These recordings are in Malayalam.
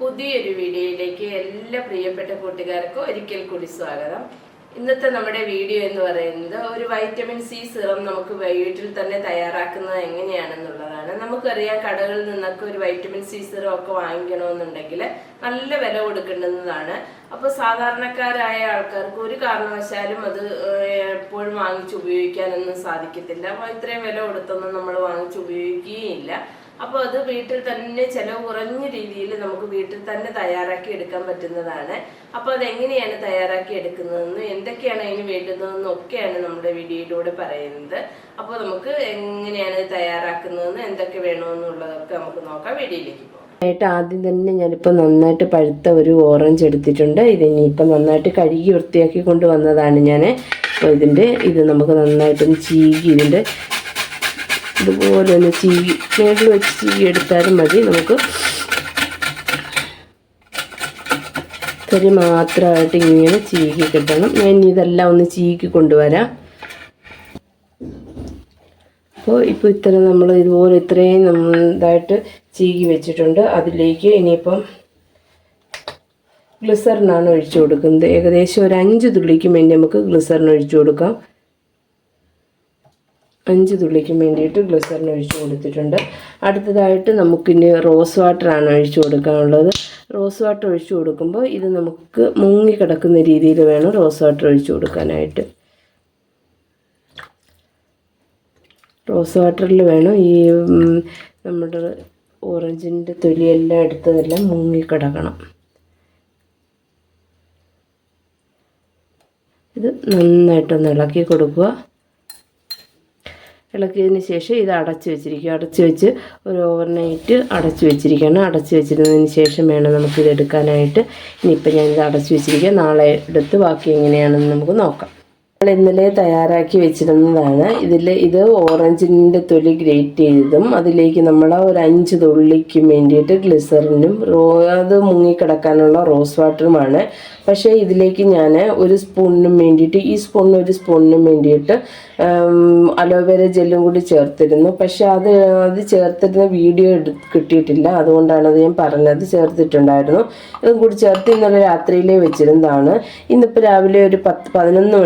പുതിയൊരു വീഡിയോയിലേക്ക് എല്ലാ പ്രിയപ്പെട്ട കൂട്ടുകാർക്കും ഒരിക്കൽ കൂടി സ്വാഗതം. ഇന്നത്തെ നമ്മുടെ വീഡിയോ എന്ന് പറയുന്നത് ഒരു വൈറ്റമിൻ സി സിറം നമുക്ക് വീട്ടിൽ തന്നെ തയ്യാറാക്കുന്നത് എങ്ങനെയാണെന്നുള്ളതാണ്. നമുക്കറിയാം കടകളിൽ നിന്നൊക്കെ ഒരു വൈറ്റമിൻ സി സിറം ഒക്കെ വാങ്ങിക്കണമെന്നുണ്ടെങ്കിൽ നല്ല വില കൊടുക്കേണ്ടുന്നതാണ്. അപ്പോൾ സാധാരണക്കാരായ ആൾക്കാർക്ക് ഒരു കാരണവശാലും അത് എപ്പോഴും വാങ്ങിച്ച് ഉപയോഗിക്കാനൊന്നും സാധിക്കത്തില്ല. അപ്പോൾ ഇത്രയും വില കൊടുത്തൊന്നും നമ്മൾ വാങ്ങിച്ച് ഉപയോഗിക്കുകയില്ല അപ്പോൾ അത് വീട്ടിൽ തന്നെ ചിലവ് കുറഞ്ഞ രീതിയിൽ നമുക്ക് വീട്ടിൽ തന്നെ തയ്യാറാക്കി എടുക്കാൻ പറ്റുന്നതാണ്. അപ്പോൾ അതെങ്ങനെയാണ് തയ്യാറാക്കി എടുക്കുന്നതെന്നും എന്തൊക്കെയാണ് അതിന് വേണ്ടുന്നതെന്നും ഒക്കെയാണ് നമ്മുടെ വീഡിയോയിലൂടെ പറയുന്നത്. അപ്പോൾ നമുക്ക് എങ്ങനെയാണ് തയ്യാറാക്കുന്നതെന്ന് എന്തൊക്കെ വേണമെന്നുള്ളതൊക്കെ നമുക്ക് നോക്കാം. വീഡിയോയിലേക്ക് പോകാം. ആയിട്ട് ആദ്യം തന്നെ ഞാനിപ്പോൾ നന്നായിട്ട് പഴുത്ത ഒരു ഓറഞ്ച് എടുത്തിട്ടുണ്ട്. ഇതിനിപ്പോൾ നന്നായിട്ട് കഴുകി വൃത്തിയാക്കി കൊണ്ടുവന്നതാണ് ഞാൻ അപ്പോൾ ഇതിന്റെ ഇത് നമുക്ക് നന്നായിട്ടൊന്ന് ചീകി ഇതിന്റെ ഇതുപോലെ ഒന്ന് ചീവി മേളിൽ വെച്ച് ചീവി എടുത്താലും മതി. നമുക്ക് തരി മാത്രമായിട്ട് ഇങ്ങനെ ചീകി കിട്ടണം. ഞാൻ ഇതെല്ലാം ഒന്ന് ചീകി കൊണ്ടുവരാം. അപ്പോൾ ഇപ്പോൾ ഇത്ര നമ്മൾ ഇതുപോലെ ഇത്രയും നമ്മൾ ഇതായിട്ട് ചീകി വെച്ചിട്ടുണ്ട്. അതിലേക്ക് ഇനിയിപ്പം ഗ്ലിസറിനാണ് ഒഴിച്ചു കൊടുക്കുന്നത്. ഏകദേശം ഒരു അഞ്ച് തുള്ളിക്ക് വേണ്ടി നമുക്ക് ഗ്ലിസറിന് ഒഴിച്ചു കൊടുക്കാം. അഞ്ച് തുള്ളിക്കും വേണ്ടിയിട്ട് ഗ്ലിസറിൻ ഒഴിച്ച് കൊടുത്തിട്ടുണ്ട്. അടുത്തതായിട്ട് നമുക്കിനി റോസ് വാട്ടറാണ് ഒഴിച്ച് കൊടുക്കാനുള്ളത്. റോസ് വാട്ടർ ഒഴിച്ച് കൊടുക്കുമ്പോൾ ഇത് നമുക്ക് മുങ്ങിക്കിടക്കുന്ന രീതിയിൽ വേണം റോസ് വാട്ടർ ഒഴിച്ച് കൊടുക്കാനായിട്ട്. റോസ് വാട്ടറിൽ വേണം ഈ നമ്മുടെ ഓറഞ്ചിന്റെ തൊലിയെല്ലാം എടുത്തതെല്ലാം മുങ്ങിക്കിടക്കണം ഇത് നന്നായിട്ടൊന്ന് ഇളക്കി കൊടുക്കുക. ഇളക്കിയതിന് ശേഷം ഇത് അടച്ചു വെച്ചിരിക്കുക അടച്ചു വെച്ച് ഒരു ഓവർനൈറ്റ് അടച്ചു വെച്ചിരിക്കണം അടച്ചു വെച്ചിരുന്നതിന് ശേഷം വേണം നമുക്കിത് എടുക്കാനായിട്ട് ഇനിയിപ്പോൾ ഞാനിത് അടച്ചു വെച്ചിരിക്കുക നാളെ എടുത്ത് ബാക്കി എങ്ങനെയാണെന്ന് നമുക്ക് നോക്കാം. ഇന്നലെ തയ്യാറാക്കി വെച്ചിരുന്നതാണ്. ഇതിൽ ഇത് ഓറഞ്ചിന്റെ തൊലി ഗ്രേറ്റ് ചെയ്തതും അതിലേക്ക് നമ്മൾ ഒരു അഞ്ച് തുള്ളിക്ക് വേണ്ടിയിട്ട് ഗ്ലിസറിനും റോ അത് മുങ്ങിക്കിടക്കാനുള്ള റോസ് വാട്ടറുമാണ്. പക്ഷേ ഇതിലേക്ക് ഞാൻ ഒരു സ്പൂണിനും വേണ്ടിയിട്ട് ഈ സ്പൂണിന് ഒരു സ്പൂണിനും വേണ്ടിയിട്ട് അലോവേര ജെല്ലും കൂടി ചേർത്തിരുന്നു. പക്ഷേ അത് അത് ചേർത്തിരുന്ന വീഡിയോ കിട്ടിയിട്ടില്ല. അതുകൊണ്ടാണ് അത് ഞാൻ പറഞ്ഞത്. ചേർത്തിട്ടുണ്ടായിരുന്നു. ഇതും കൂടി ചേർത്ത് ഇന്നലെ രാത്രിയിലേ വെച്ചിരുന്നതാണ്. ഇന്നിപ്പോൾ രാവിലെ ഒരു പത്ത് പതിനൊന്ന്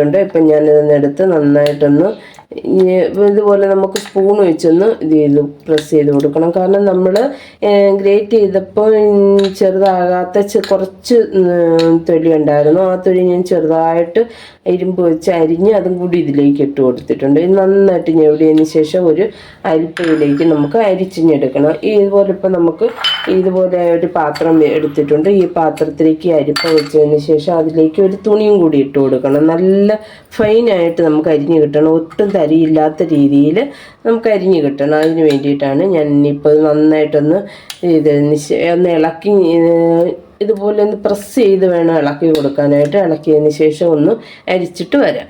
മണിയായിട്ടുണ്ട് ഇപ്പം ഞാനിതൊന്ന് എടുത്ത് നന്നായിട്ടൊന്ന് ഇതുപോലെ നമുക്ക് സ്പൂൺ വെച്ചൊന്ന് ഇത് ചെയ്ത് പ്രസ് ചെയ്ത് കൊടുക്കണം. കാരണം നമ്മൾ ഗ്രേറ്റ് ചെയ്തപ്പോൾ ചെറുതാകാത്ത കുറച്ച് തൊലി ഉണ്ടായിരുന്നു. ആ തൊലി ഞാൻ ചെറുതായിട്ട് ഇരുമ്പ് വെച്ച് അരിഞ്ഞ് അതും കൂടി ഇതിലേക്ക് ഇട്ട് കൊടുത്തിട്ടുണ്ട്. ഇത് നന്നായിട്ട് ഞെവിടിയതിന് ശേഷം ഒരു അരിപ്പയിലേക്ക് നമുക്ക് അരിച്ചിഞ്ഞെടുക്കണം ഇതുപോലെ ഇപ്പം നമുക്ക് ഇതുപോലെ ഒരു പാത്രം എടുത്തിട്ടുണ്ട്. ഈ പാത്രത്തിലേക്ക് അരിപ്പ വെച്ചതിന് ശേഷം അതിലേക്ക് ഒരു തുണിയും കൂടി ഇട്ട് കൊടുക്കണം. നല്ല ഫൈനായിട്ട് നമുക്ക് അരിഞ്ഞ് കിട്ടണം. ഒട്ടും തരിയില്ലാത്ത രീതിയിൽ നമുക്ക് അരിഞ്ഞ് കിട്ടണം. അതിന് വേണ്ടിയിട്ടാണ് ഞാൻ ഇനിയിപ്പോൾ നന്നായിട്ടൊന്ന് ഇത് ഒന്ന് ഇളക്കി ഇതുപോലെ ഒന്ന് പ്രസ് ചെയ്ത് വേണം ഇളക്കി കൊടുക്കാനായിട്ട്. ഇളക്കിയതിന് ശേഷം ഒന്ന് അരിച്ചിട്ട് വരാം.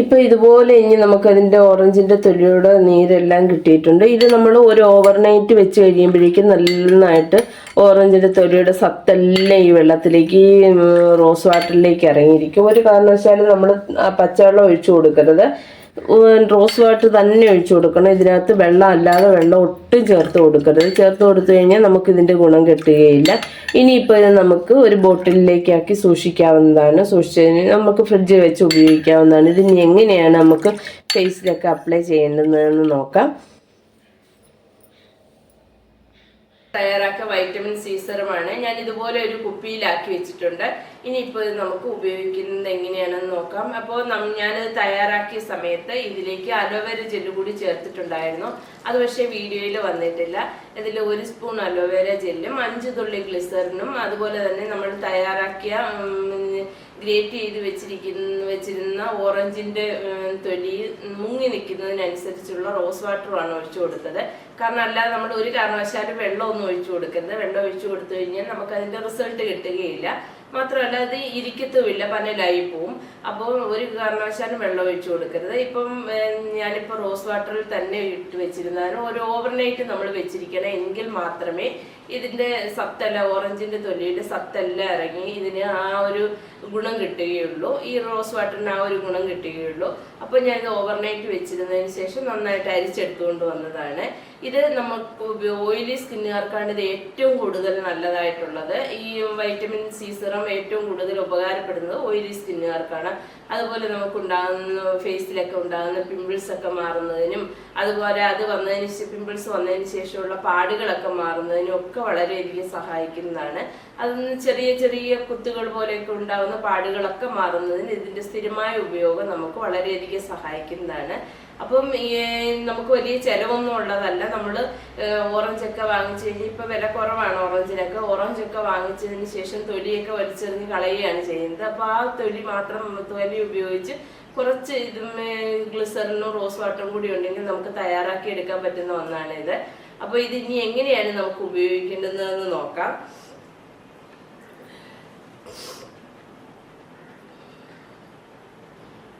ഇപ്പം ഇതുപോലെ ഇനി നമുക്ക് അതിന്റെ ഓറഞ്ചിന്റെ തൊലിയുടെ നീരെല്ലാം കിട്ടിയിട്ടുണ്ട്. ഇത് നമ്മൾ ഒരു ഓവർനൈറ്റ് വെച്ച് കഴിയുമ്പോഴേക്കും നന്നായിട്ട് ഓറഞ്ചിന്റെ തൊലിയുടെ സത്തെല്ലാം ഈ വെള്ളത്തിലേക്ക് ഈ റോസ് വാട്ടറിലേക്ക് ഇറങ്ങിയിരിക്കും. ഒരു കാരണവശാലും നമ്മൾ പച്ചവെള്ളം ഒഴിച്ചു കൊടുക്കരുത്. റോസ് വാട്ടർ തന്നെ ഒഴിച്ചു കൊടുക്കണം. ഇതിനകത്ത് വെള്ളം അല്ലാതെ വെള്ളം ഒട്ടും ചേർത്ത് കൊടുക്കരുത്. ചേർത്ത് കൊടുത്തു കഴിഞ്ഞാൽ നമുക്ക് ഇതിന്റെ ഗുണം കിട്ടുകയില്ല. ഇനിയിപ്പോൾ ഇത് നമുക്ക് ഒരു ബോട്ടിലിലേക്കാക്കി സൂക്ഷിക്കാവുന്നതാണ്. സൂക്ഷിച്ചതിന് നമുക്ക് ഫ്രിഡ്ജിൽ വെച്ച് ഉപയോഗിക്കാവുന്നതാണ്. ഇതിന് എങ്ങനെയാണ് നമുക്ക് ഫേസിലൊക്കെ അപ്ലൈ ചെയ്യേണ്ടതെന്ന് നോക്കാം. തയ്യാറാക്കിയ വൈറ്റമിൻ സി സെറമാണ് ഞാൻ ഇതുപോലെ ഒരു കുപ്പിയിലാക്കി വെച്ചിട്ടുണ്ട്. ഇനിയിപ്പോൾ ഇത് നമുക്ക് ഉപയോഗിക്കുന്നത് എങ്ങനെയാണെന്ന് നോക്കാം. അപ്പോൾ ഞാൻ തയ്യാറാക്കിയ സമയത്ത് ഇതിലേക്ക് അലോവേര ജെല്ല് കൂടി ചേർത്തിട്ടുണ്ടായിരുന്നു. അത് പക്ഷേ വീഡിയോയിൽ വന്നിട്ടില്ല. ഇതിൽ ഒരു സ്പൂൺ അലോവേര ജെല്ലും അഞ്ച് തുള്ളി ഗ്ലിസറിനും അതുപോലെ തന്നെ നമ്മൾ തയ്യാറാക്കിയ ഗ്രേറ്റ് ചെയ്ത് വെച്ചിരിക്കുന്ന വെച്ചിരുന്ന ഓറഞ്ചിന്റെ തൊലി മുങ്ങി നിൽക്കുന്നതിനനുസരിച്ചുള്ള റോസ് വാട്ടറുമാണ് ഒഴിച്ചു കൊടുത്തത്. കാരണം അല്ലാതെ നമ്മൾ ഒരു കാരണവശാലും വെള്ളമൊന്നും ഒഴിച്ചു കൊടുക്കരുത്. വെള്ളം ഒഴിച്ചു കൊടുത്തു കഴിഞ്ഞാൽ നമുക്ക് അതിന്റെ റിസൾട്ട് കിട്ടുകയില്ല. മാത്രമല്ല അത് ഇരിക്കത്തുമില്ല പനലായി പോവും. അപ്പോൾ ഒരു കാരണവശാലും വെള്ളം ഒഴിച്ചു കൊടുക്കരുത്. ഇപ്പം ഞാനിപ്പോൾ റോസ് വാട്ടറിൽ തന്നെ ഇട്ട് വെച്ചിരുന്നാലും ഒരു ഓവർനൈറ്റ് നമ്മൾ വെച്ചിരിക്കണം എങ്കിൽ മാത്രമേ ഇതിന്റെ സത്തല്ല ഓറഞ്ചിന്റെ തൊലിയുടെ സത്തല്ല ഇറങ്ങി ഇതിന് ആ ഒരു ഗുണം കിട്ടുകയുള്ളൂ. ഈ റോസ് വാട്ടറിന് ആ ഒരു ഗുണം കിട്ടുകയുള്ളൂ. അപ്പോൾ ഇത് ഓവർനൈറ്റ് വെച്ചിരുന്നതിന് ശേഷം നന്നായിട്ട് അരിച്ചെടുത്തുകൊണ്ട് വന്നതാണ്. ഇത് നമുക്ക് ഓയിലി സ്കിന്നുകാർക്കാണ് ഇത് ഏറ്റവും കൂടുതൽ നല്ലതായിട്ടുള്ളത്. ഈ വൈറ്റമിൻ സി സിറം ഏറ്റവും കൂടുതൽ ഉപകാരപ്പെടുന്നത് ഓയിലി സ്കിന്നുകാർക്കാണ്. അതുപോലെ നമുക്ക് ഉണ്ടാകുന്ന ഫേസിലൊക്കെ ഉണ്ടാകുന്ന പിമ്പിൾസ് ഒക്കെ മാറുന്നതിനും അതുപോലെ അത് വന്നതിന് പിമ്പിൾസ് വന്നതിന് ശേഷമുള്ള പാടുകളൊക്കെ മാറുന്നതിനും ഒക്കെ വളരെയധികം സഹായിക്കുന്നതാണ്. അതിന് ചെറിയ ചെറിയ കുത്തുകൾ പോലെയൊക്കെ ഉണ്ടാകുന്ന പാടുകളൊക്കെ മാറുന്നതിന് ഇതിന്റെ സ്ഥിരമായ ഉപയോഗം നമുക്ക് വളരെയധികം സഹായിക്കുന്നതാണ്. അപ്പം നമുക്ക് വലിയ ചെലവൊന്നും ഉള്ളതല്ല. നമ്മൾ ഓറഞ്ചൊക്കെ വാങ്ങിച്ചു കഴിഞ്ഞാൽ ഇപ്പൊ വില കുറവാണ് ഓറഞ്ചിനൊക്കെ. ഓറഞ്ചൊക്കെ വാങ്ങിച്ചതിന് ശേഷം തൊലിയൊക്കെ വലിച്ചെറിഞ്ഞ് കളയുകയാണ് ചെയ്യുന്നത്. അപ്പൊ ആ തൊലി മാത്രം തൊലി ഉപയോഗിച്ച് കുറച്ച് ഇതും ഗ്ലിസറിനും റോസ് വാട്ടറും കൂടി ഉണ്ടെങ്കിൽ നമുക്ക് തയ്യാറാക്കി എടുക്കാൻ പറ്റുന്ന ഒന്നാണ് ഇത് അപ്പൊ ഇത് ഇനി എങ്ങനെയാണ് നമുക്ക് ഉപയോഗിക്കേണ്ടതെന്ന് നോക്കാം.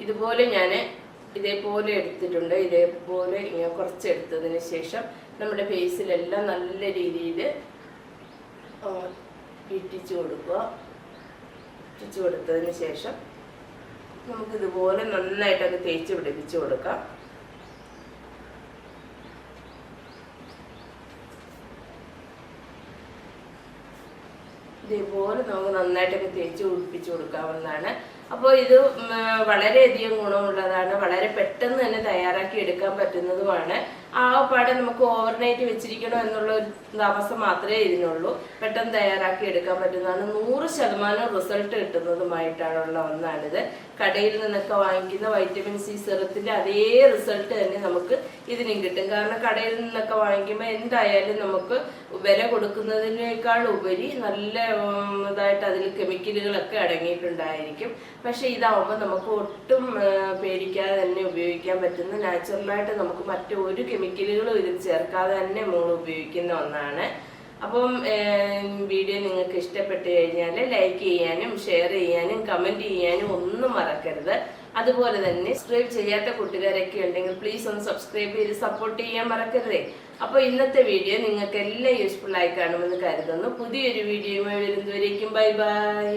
ഇതുപോലെ ഞാൻ ഇതേപോലെ എടുത്തിട്ടുണ്ട്. ഇതേപോലെ ഇങ്ങനെ കുറച്ച് എടുത്തതിന് ശേഷം നമ്മുടെ ഫേസിലെല്ലാം നല്ല രീതിയിൽ ഇട്ടിച്ചു കൊടുക്കുക. ഇട്ടിച്ചു കൊടുത്തതിന് ശേഷം നമുക്കിതുപോലെ നന്നായിട്ടൊക്കെ തേച്ച് പിടിപ്പിച്ചു കൊടുക്കാം. ഇതേപോലെ നമുക്ക് നന്നായിട്ടൊക്കെ തേച്ച് പിടിപ്പിച്ച് കൊടുക്കാവുന്നതാണ്. അപ്പോൾ ഇത് വളരെയധികം ഗുണമുള്ളതാണ്. വളരെ പെട്ടെന്ന് തന്നെ തയ്യാറാക്കി എടുക്കാൻ പറ്റുന്നതുമാണ്. ആ പാടെ നമുക്ക് ഓവർനൈറ്റ് വെച്ചിരിക്കണം എന്നുള്ള ഒരു താമസം മാത്രമേ ഇതിനുള്ളൂ. പെട്ടെന്ന് തയ്യാറാക്കി എടുക്കാൻ പറ്റുന്നതാണ്. നൂറ് ശതമാനം റിസൾട്ട് കിട്ടുന്നതുമായിട്ടാണുള്ള ഒന്നാണിത്. കടയിൽ നിന്നൊക്കെ വാങ്ങിക്കുന്ന വൈറ്റമിൻ സി സിറത്തിന്റെ അതേ റിസൾട്ട് തന്നെ നമുക്ക് ഇതിനും കിട്ടും. കാരണം കടയിൽ നിന്നൊക്കെ വാങ്ങിക്കുമ്പോൾ എന്തായാലും നമുക്ക് വില കൊടുക്കുന്നതിനേക്കാൾ ഉപരി നല്ല ഇതായിട്ട് അതിൽ കെമിക്കലുകളൊക്കെ അടങ്ങിയിട്ടുണ്ടായിരിക്കും. പക്ഷെ ഇതാവുമ്പോൾ നമുക്ക് ഒട്ടും പേടിക്കാതെ തന്നെ ഉപയോഗിക്കാൻ പറ്റുന്ന നാച്ചുറലായിട്ട് നമുക്ക് മറ്റൊരു കെമിക്കലുകളും ഇതിൽ ചേർക്കാതെ തന്നെ മോൾ ഉപയോഗിക്കുന്ന ഒന്നാണ്. അപ്പം വീഡിയോ നിങ്ങൾക്ക് ഇഷ്ടപ്പെട്ട് കഴിഞ്ഞാൽ ലൈക്ക് ചെയ്യാനും ഷെയർ ചെയ്യാനും കമന്റ് ചെയ്യാനും ഒന്നും മറക്കരുത്. അതുപോലെ തന്നെ സബ്സ്ക്രൈബ് ചെയ്യാത്ത കൂട്ടുകാരൊക്കെ ഉണ്ടെങ്കിൽ പ്ലീസ് ഒന്ന് സബ്സ്ക്രൈബ് ചെയ്ത് സപ്പോർട്ട് ചെയ്യാൻ മറക്കരുതേ. അപ്പോൾ ഇന്നത്തെ വീഡിയോ നിങ്ങൾക്ക് എല്ലാം യൂസ്ഫുൾ ആയി കാണുമെന്ന് കരുതുന്നു. പുതിയൊരു വീഡിയോയുമായി വരുന്നവരേക്കും ബൈ ബൈ